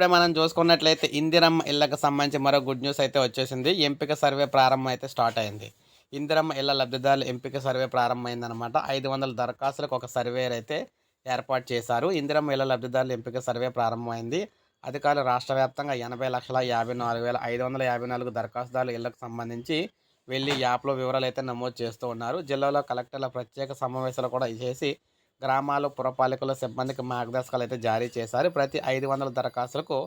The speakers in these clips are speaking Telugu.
ఇప్పుడే మనం చూసుకున్నట్లయితే ఇందిరమ్మ ఇళ్ళకు సంబంధించి మరో గుడ్ న్యూస్ అయితే వచ్చేసింది. ఎంపిక సర్వే ప్రారంభం అయితే స్టార్ట్ అయింది. ఇందిరమ్మ ఇళ్ళ లబ్ధిదారుల ఎంపిక సర్వే ప్రారంభమైందనమాట ఐదు వందల దరఖాస్తులకు ఒక సర్వే అయితే ఏర్పాటు చేశారు. ఇందిరమ్మ ఇళ్ళ లబ్ధిదారుల ఎంపిక సర్వే ప్రారంభమైంది. అధికారులు రాష్ట్ర వ్యాప్తంగా ఎనభై లక్షల యాభై నాలుగు వేల ఐదు వందల యాభై నాలుగు దరఖాస్తుదారుల ఇళ్ళకు సంబంధించి వెళ్ళి యాప్లో వివరాలు అయితే నమోదు చేస్తూ ఉన్నారు. జిల్లాలో కలెక్టర్ల ప్రత్యేక సమావేశాలు కూడా చేసి గ్రామాలు పురపాలికల సిబ్బందికి మార్గదర్శకాలు అయితే జారీ చేశారు. ప్రతి ఐదు వందల దరఖాస్తులకు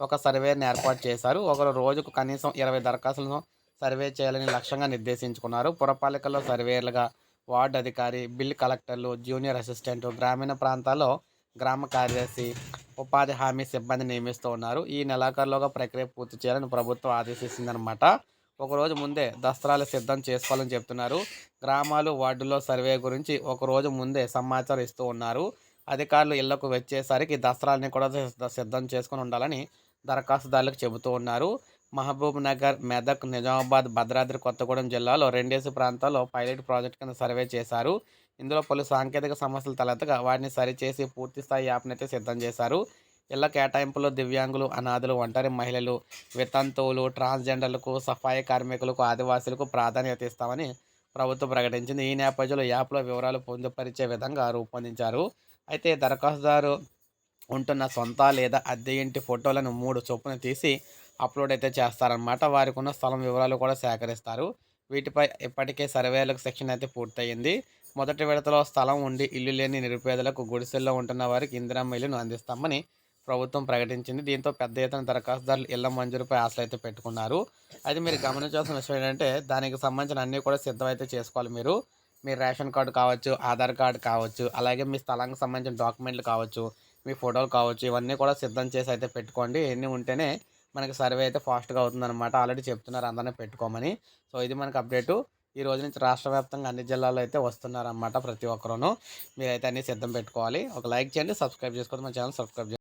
ఒక సర్వేని ఏర్పాటు చేశారు. ఒకరు రోజుకు కనీసం ఇరవై దరఖాస్తులను సర్వే చేయాలని లక్ష్యంగా నిర్దేశించుకున్నారు. పురపాలికల్లో సర్వేలుగా వార్డు అధికారి బిల్ కలెక్టర్లు జూనియర్ అసిస్టెంట్ గ్రామీణ ప్రాంతాల్లో గ్రామ కార్యదర్శి ఉపాధి హామీ సిబ్బంది నియమిస్తూ ఉన్నారు. ఈ నెలాఖరులోగా ప్రక్రియ పూర్తి చేయాలని ప్రభుత్వం ఆదేశిస్తుందన్నమాట ఒకరోజు ముందే దస్త్రాలు సిద్ధం చేసుకోవాలని చెప్తున్నారు. గ్రామాలు వార్డుల్లో సర్వే గురించి ఒకరోజు ముందే సమాచారం ఇస్తూ ఉన్నారు. అధికారులు ఇళ్ళకు వచ్చేసరికి దస్త్రాలని కూడా సిద్ధం చేసుకొని ఉండాలని దరఖాస్తుదారులకు చెబుతూ ఉన్నారు. మహబూబ్ నగర్ మెదక్ నిజామాబాద్ భద్రాద్రి కొత్తగూడెం జిల్లాలో రెండేసి ప్రాంతాల్లో పైలట్ ప్రాజెక్ట్ కింద సర్వే చేశారు. ఇందులో పలు సాంకేతిక సమస్యలు తలెత్తగా వాటిని సరిచేసి పూర్తి స్థాయి యాప్ని అయితే సిద్ధం చేశారు. ఇళ్ళ కేటాయింపులో దివ్యాంగులు అనాథులు ఒంటరి మహిళలు వితంతువులు ట్రాన్స్జెండర్లకు సఫాయి కార్మికులకు ఆదివాసులకు ప్రాధాన్యత ఇస్తామని ప్రభుత్వం ప్రకటించింది. ఈ నేపథ్యంలో యాప్లో వివరాలు పొందుపరిచే విధంగా రూపొందించారు. అయితే దరఖాస్తుదారు ఉంటున్న సొంత లేదా అద్దె ఇంటి ఫోటోలను మూడు చొప్పున తీసి అప్లోడ్ అయితే చేస్తారనమాట వారికి ఉన్న స్థలం వివరాలు కూడా సేకరిస్తారు. వీటిపై ఇప్పటికే సర్వేలకు శిక్షణ అయితే పూర్తయింది. మొదటి విడతలో స్థలం ఉండి ఇల్లు లేని నిరుపేదలకు గుడిసెల్లో ఉంటున్న వారికి ఇందిరమ్మ ఇల్లును అందిస్తామని ప్రభుత్వం ప్రకటించింది. దీంతో పెద్ద ఎత్తున దరఖాస్తుదారులు ఇళ్ళ మంజూరుపై ఆశలు అయితే పెట్టుకున్నారు. అయితే మీరు గమనించాల్సిన విషయం ఏంటంటే దానికి సంబంధించిన అన్నీ కూడా సిద్ధమైతే చేసుకోవాలి మీరు. మీ రేషన్ కార్డు కావచ్చు ఆధార్ కార్డు కావచ్చు అలాగే మీ స్థలానికి సంబంధించిన డాక్యుమెంట్లు కావచ్చు మీ ఫోటోలు కావచ్చు ఇవన్నీ కూడా సిద్ధం చేసి అయితే పెట్టుకోండి. ఎన్ని ఉంటేనే మనకి సర్వే అయితే ఫాస్ట్గా అవుతుందన్నమాట. ఆల్రెడీ చెప్తున్నారు అందరినీ పెట్టుకోమని. సో ఇది మనకు అప్డేటు. ఈ రోజు నుంచి రాష్ట్ర వ్యాప్తంగా అన్ని జిల్లాల్లో అయితే వస్తున్నారన్నమాట ప్రతి ఒక్కరూను. మీరైతే అన్ని సిద్ధం పెట్టుకోవాలి. ఒక లైక్ చేయండి సబ్స్క్రైబ్ చేసుకోండి మన ఛానల్ సబ్స్క్రైబ్